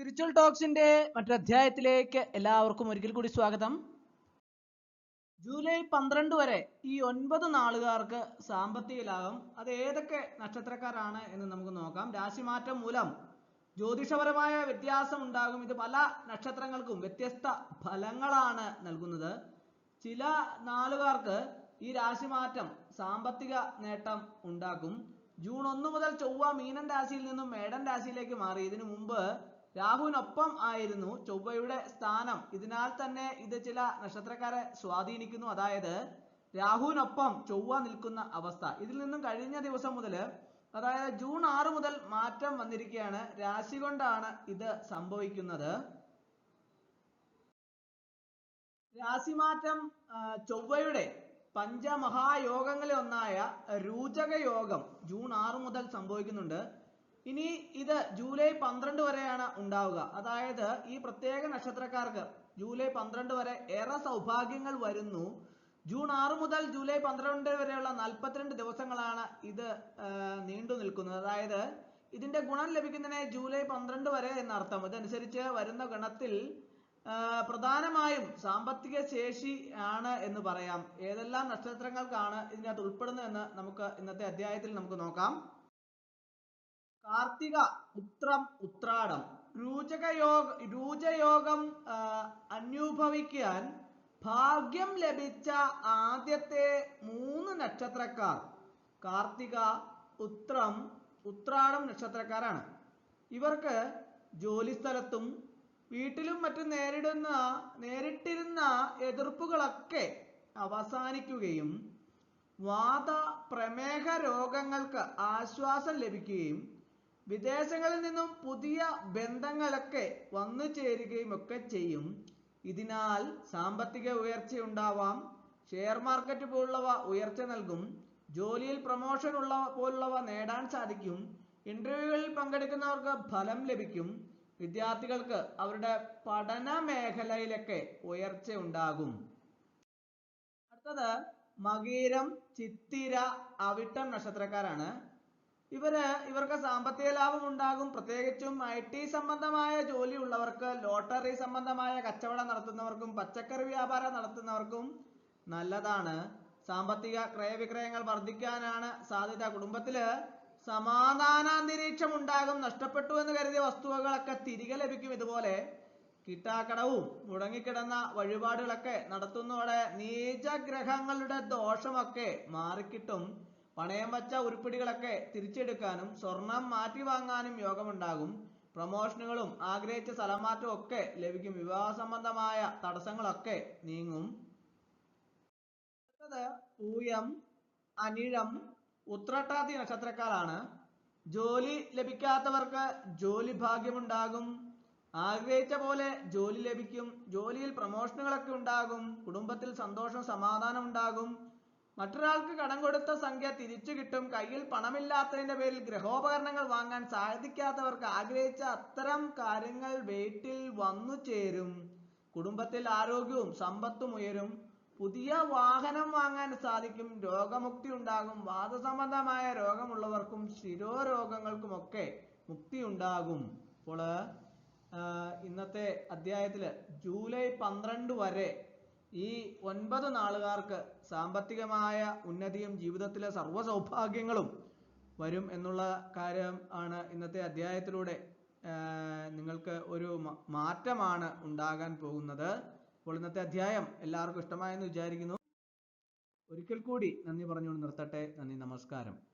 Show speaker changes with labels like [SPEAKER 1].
[SPEAKER 1] Spiritual ടോക്സിന്റെ മറ്റൊരധ്യായത്തിലേക്ക് എല്ലാവർക്കും ഒരിക്കൽ കൂടി സ്വാഗതം. ജൂലൈ പന്ത്രണ്ട് വരെ ഈ ഒൻപത് നാളുകാർക്ക് സാമ്പത്തിക ലാഭം അത് ഏതൊക്കെ നക്ഷത്രക്കാരാണ് എന്ന് നമുക്ക് നോക്കാം. രാശിമാറ്റം മൂലം ജ്യോതിഷപരമായ വ്യത്യാസം ഉണ്ടാകും. ഇത് പല നക്ഷത്രങ്ങൾക്കും വ്യത്യസ്ത ഫലങ്ങളാണ് നൽകുന്നത്. ചില നാളുകാർക്ക് ഈ രാശിമാറ്റം സാമ്പത്തിക നേട്ടം ഉണ്ടാക്കും. ജൂൺ ഒന്ന് മുതൽ ചൊവ്വ മീനൻ രാശിയിൽ നിന്നും മേടൻ രാശിയിലേക്ക് മാറി. ഇതിനു മുമ്പ് രാഹുവിനൊപ്പം ആയിരുന്നു ചൊവ്വയുടെ സ്ഥാനം. ഇതിനാൽ തന്നെ ഇത് ചില നക്ഷത്രക്കാരെ സ്വാധീനിക്കുന്നു. അതായത് രാഹുവിനൊപ്പം ചൊവ്വ നിൽക്കുന്ന അവസ്ഥ. ഇതിൽ നിന്നും കഴിഞ്ഞ ദിവസം മുതൽ അതായത് ജൂൺ ആറ് മുതൽ മാറ്റം വന്നിരിക്കുകയാണ്. രാശി കൊണ്ടാണ് ഇത് സംഭവിക്കുന്നത്. രാശി മാറ്റം ചൊവ്വയുടെ പഞ്ചമഹായോഗങ്ങളിൽ ഒന്നായ രൂചക യോഗം ജൂൺ ആറ് മുതൽ സംഭവിക്കുന്നുണ്ട്. ഇനി ഇത് ജൂലൈ പന്ത്രണ്ട് വരെയാണ് ഉണ്ടാവുക. അതായത് ഈ പ്രത്യേക നക്ഷത്രക്കാർക്ക് ജൂലൈ പന്ത്രണ്ട് വരെ ഏറെ സൗഭാഗ്യങ്ങൾ വരുന്നു. ജൂൺ ആറ് മുതൽ ജൂലൈ പന്ത്രണ്ട് വരെയുള്ള നാൽപ്പത്തിരണ്ട് ദിവസങ്ങളാണ് ഇത് നീണ്ടു നിൽക്കുന്നത്. അതായത് ഇതിന്റെ ഗുണം ലഭിക്കുന്നതിന് ജൂലൈ പന്ത്രണ്ട് വരെ എന്നർത്ഥം. ഇതനുസരിച്ച് വരുന്ന ഗണത്തിൽ പ്രധാനമായും സാമ്പത്തിക ശേഷി ആണ് എന്ന് പറയാം. ഏതെല്ലാം നക്ഷത്രങ്ങൾക്കാണ് ഇതിനകത്ത് ഉൾപ്പെടുന്നത് എന്ന് നമുക്ക് ഇന്നത്തെ അധ്യായത്തിൽ നമുക്ക് നോക്കാം. കാർത്തിക ഉത്രം ഉത്രാടം. രൂചകയോഗ രൂചയോഗം അനുഭവിക്കാൻ ഭാഗ്യം ലഭിച്ച ആദ്യത്തെ മൂന്ന് നക്ഷത്രക്കാർ. കാർത്തിക ഉത്രം ഉത്രാടം നക്ഷത്രക്കാരാണ്. ഇവർക്ക് ജോലിസ്ഥലത്തും വീട്ടിലും മറ്റും നേരിടുന്ന നേരിട്ടിരുന്ന എതിർപ്പുകളൊക്കെ അവസാനിക്കുകയും വാത പ്രമേഹ രോഗങ്ങൾക്ക് ആശ്വാസം ലഭിക്കുകയും വിദേശങ്ങളിൽ നിന്നും പുതിയ ബന്ധങ്ങളൊക്കെ വന്നു ചേരുകയും ഒക്കെ ചെയ്യും. ഇതിനാൽ സാമ്പത്തിക ഉയർച്ച ഉണ്ടാവാം. ഷെയർ മാർക്കറ്റ് പോലുള്ളവ ഉയർച്ച നൽകും. ജോലിയിൽ പ്രൊമോഷൻ ഉള്ള പോലുള്ളവ നേടാൻ സാധിക്കും. ഇന്റർവ്യൂകളിൽ പങ്കെടുക്കുന്നവർക്ക് ഫലം ലഭിക്കും. വിദ്യാർത്ഥികൾക്ക് അവരുടെ പഠന മേഖലയിലൊക്കെ ഉയർച്ച ഉണ്ടാകും. അടുത്തത് മകീരം ചിത്തിര അവിട്ടം നക്ഷത്രക്കാരാണ്. ഇവർ ഇവർക്ക് സാമ്പത്തിക ലാഭം ഉണ്ടാകും. പ്രത്യേകിച്ചും ഐ ടി സംബന്ധമായ ജോലി ഉള്ളവർക്ക് ലോട്ടറി സംബന്ധമായ കച്ചവടം നടത്തുന്നവർക്കും പച്ചക്കറി വ്യാപാരം നടത്തുന്നവർക്കും നല്ലതാണ്. സാമ്പത്തിക ക്രയവിക്രയങ്ങൾ വർദ്ധിക്കാനാണ് സാധ്യത. കുടുംബത്തിൽ സമാധാനാന്തരീക്ഷം ഉണ്ടാകും. നഷ്ടപ്പെട്ടു എന്ന് കരുതിയ വസ്തുവകളൊക്കെ തിരികെ ലഭിക്കും. ഇതുപോലെ കിട്ടാക്കടവും മുടങ്ങിക്കിടന്ന വഴിപാടുകളൊക്കെ നടത്തുന്നതോടെ നീചഗ്രഹങ്ങളുടെ ദോഷമൊക്കെ മാറിക്കിട്ടും. പണയം വച്ച ഉരുപ്പിടികളൊക്കെ തിരിച്ചെടുക്കാനും സ്വർണം മാറ്റി വാങ്ങാനും യോഗമുണ്ടാകും. പ്രമോഷനുകളും ആഗ്രഹിച്ച സ്ഥലമാറ്റവും ഒക്കെ ലഭിക്കും. വിവാഹ സംബന്ധമായ തടസ്സങ്ങളൊക്കെ നീങ്ങും. അടുത്തത് പൂയം അനിഴം ഉത്രട്ടാതി നക്ഷത്രക്കാരാണ്. ജോലി ലഭിക്കാത്തവർക്ക് ജോലി ഭാഗ്യമുണ്ടാകും. ആഗ്രഹിച്ച പോലെ ജോലി ലഭിക്കും. ജോലിയിൽ പ്രമോഷനുകളൊക്കെ ഉണ്ടാകും. കുടുംബത്തിൽ സന്തോഷം സമാധാനം ഉണ്ടാകും. മറ്റൊരാൾക്ക് കടം കൊടുത്ത സംഖ്യ തിരിച്ചു കിട്ടും. കയ്യിൽ പണമില്ലാത്തതിന്റെ പേരിൽ ഗൃഹോപകരണങ്ങൾ വാങ്ങാൻ സാധിക്കാത്തവർക്ക് ആഗ്രഹിച്ച അത്തരം കാര്യങ്ങൾ വീട്ടിൽ വന്നു ചേരും. കുടുംബത്തിൽ ആരോഗ്യവും സമ്പത്തും ഉയരും. പുതിയ വാഹനം വാങ്ങാൻ സാധിക്കും. രോഗമുക്തി ഉണ്ടാകും. വാദസംബന്ധമായ രോഗമുള്ളവർക്കും ശിരോരോഗങ്ങൾക്കുമൊക്കെ മുക്തി ഉണ്ടാകും അപ്പോൾ ഇന്നത്തെ അധ്യായത്തിൽ ജൂലൈ പന്ത്രണ്ട് വരെ ഈ ഒൻപത് നാളുകാർക്ക് സാമ്പത്തികമായ ഉന്നതിയും ജീവിതത്തിലെ സർവ സൗഭാഗ്യങ്ങളും വരും എന്നുള്ള കാര്യം ആണ് ഇന്നത്തെ അധ്യായത്തിലൂടെ നിങ്ങൾക്ക് ഒരു മാറ്റമാണ് ഉണ്ടാകാൻ പോകുന്നത്. അപ്പോൾ ഇന്നത്തെ അധ്യായം എല്ലാവർക്കും ഇഷ്ടമായെന്ന് വിചാരിക്കുന്നു. ഒരിക്കൽ കൂടി നന്ദി പറഞ്ഞുകൊണ്ട് നിർത്തട്ടെ. നന്ദി നമസ്കാരം.